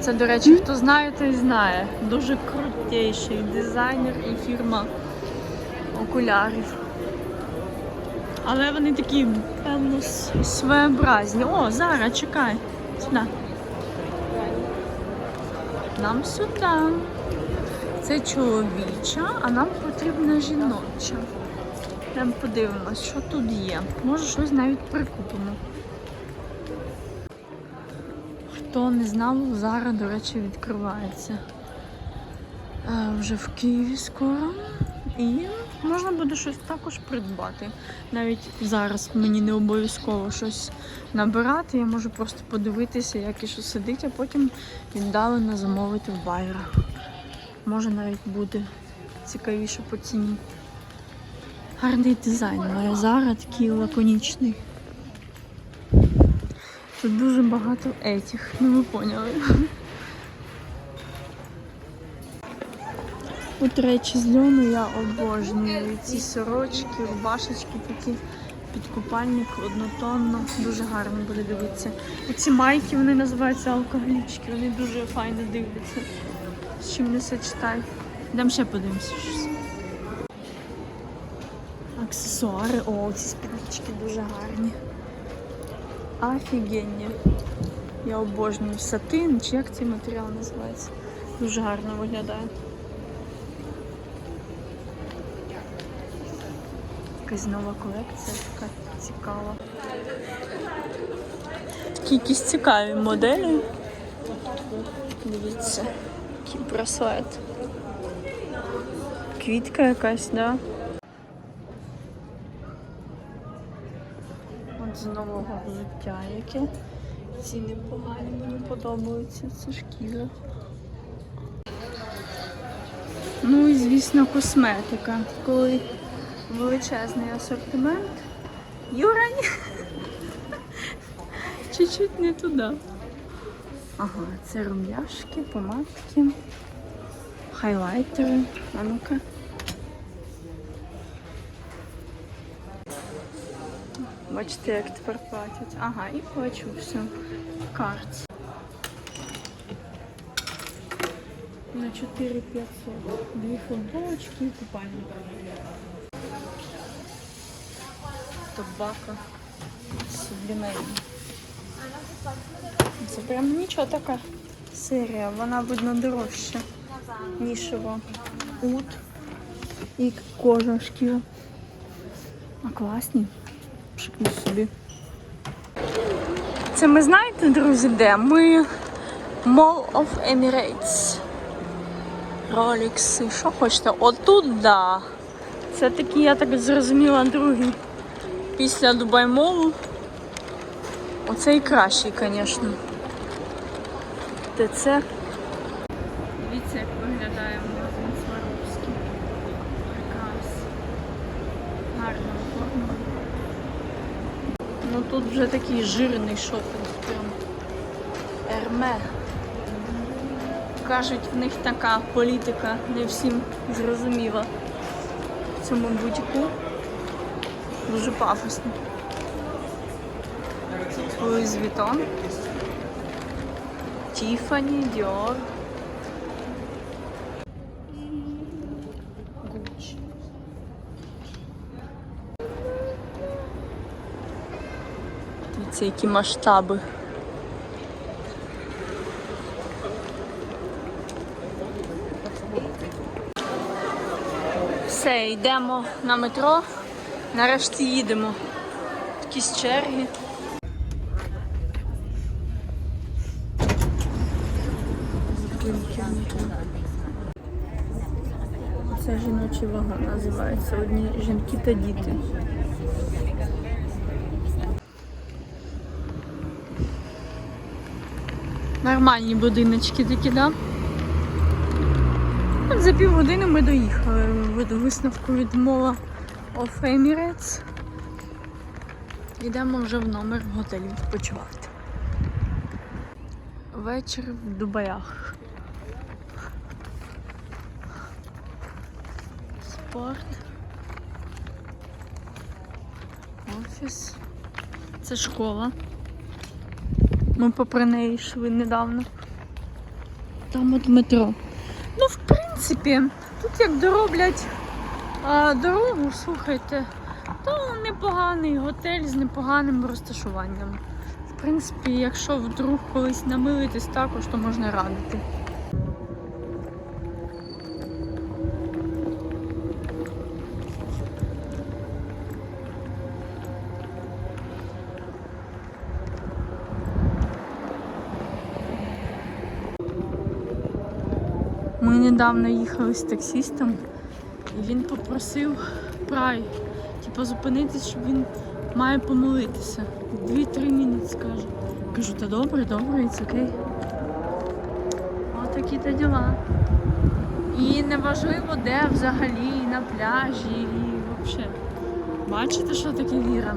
Це, до речі, хто знає, той знає. Дуже крутіший дизайнер і фірма окулярів. Але вони такі, певно, своєобразні. О, зараз чекай. Сюди. Нам сюди. Це чоловіча, а нам потрібна жіноча. Там подивимось, що тут є. Може щось навіть прикупимо. Хто не знав, зараз, до речі, відкривається вже в Києві скоро. І можна буде щось також придбати. Навіть зараз мені не обов'язково щось набирати. Я можу просто подивитися, як і що сидить, а потім віддалено замовити в байра. Може навіть буде цікавіше по ціні. Гарний дизайн має зараз такий лаконічний. Тут дуже багато етіх, ну ви поняли. От речі з льону я обожнюю. Ці сорочки, рубашечки такі під купальник однотонно. Дуже гарно буде дивитися. Оці майки вони називаються алкоголічки, вони дуже файно дивляться. З чим не сочетай. Йдемо ще подивимося щось. Аксесуари, о, ці спіднички дуже гарні. Офігенні. Я обожнюю сатин, чи як цей матеріал називається. Дуже гарно виглядає. Якась нова колекція така цікава. Такі якісь цікаві моделі. Дивіться, який браслет. Квітка якась, да? З нового взуття яке. Ці непогані, мені подобаються. Це шкіра. Ну і звісно, косметика. Коли величезний асортимент. Юра, ні. Чуть-чуть не туди. Ага, це рум'яшки, помадки, хайлайтери. А ну-ка. Бачите, як тепер платять. Ага, і плачу все. Карт. На 4500. Дві футболочки і купальник. Табака. Сублімейна. Це прям нічого така серія. Вона видно дорожча. Нішева. Ут і кожа шкіра. А класні. Шикну собі. Це ми знаєте, друзі, де? Ми Mall of Emirates. Ролікси. Що хочете? Отут, да. Це такий, я так зрозуміла, другий. Після Дубай Молу. Оцей кращий, звісно. ТЦ. Дивіться, як виглядає магазин Сваровський. Приказ. Гарно оформлено. Ну тут вже такий жирний шопінг прям. Ерме. Кажуть, в них така політика не всім зрозуміла. В цьому бутіку. Дуже пафосно. Луїс Вітон. Тіфані, Діор. Дивіться, які масштаби. Все, йдемо на метро. Нарешті їдемо. Якісь черги. Це жіночий вагон називається. Одні жінки та діти. Нормальні будиночки такі, да? От за півгодини ми доїхали від висновку від Мола of Emirates. Йдемо вже в номер в готелі відпочивати. Вечір в Дубаях. Спорт. Офіс. Це школа. Ми попри неї йшли недавно. Там от метро. Ну, в принципі, тут як дороблять а, дорогу, слухайте, то непоганий готель з непоганим розташуванням. В принципі, якщо вдруг колись намилитись також, то можна радити. Ми недавно їхали з таксістом, і він попросив прай, типу, зупинитись, щоб він має помолитися. Дві-три мінути скаже. Кажу, та добре, добре, it's окей. Отакі то діла. І неважливо, де взагалі, і на пляжі, і взагалі. Бачите, що таке віра?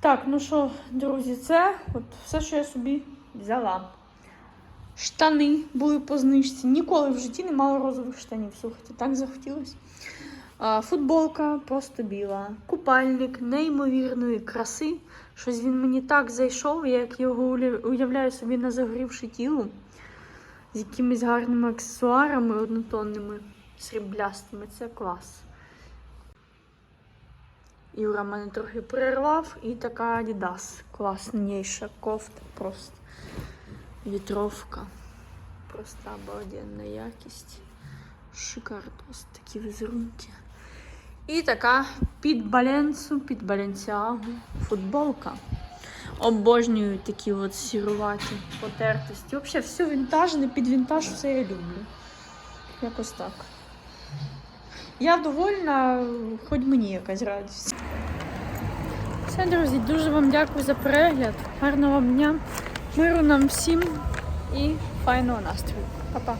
Так, ну що, друзі, це от все, що я собі взяла. Штани були по знижці. Ніколи в житті не мала розових штанів. Слухайте, так захотілося. Футболка просто біла. Купальник неймовірної краси. Щось він мені так зайшов, як його уявляю собі на загорівши тіло. З якимись гарними аксесуарами однотонними, сріблястими. Це клас. Юра мене трохи перервав і така Adidas. Класніша кофта просто. Вітровка. Просто обалденна якість. Шикардос, такі візерунки. І така під баленсу, під баленсіагу футболка. Обожнюю такі от сіруваті потертості. Взагалі все вінтажне, під вінтаж все я люблю. Якось так. Я довольна, хоч мені якась радість. Все, друзі, дуже вам дякую за перегляд. Гарного вам дня, миру нам всім і файного настрою. Па-па.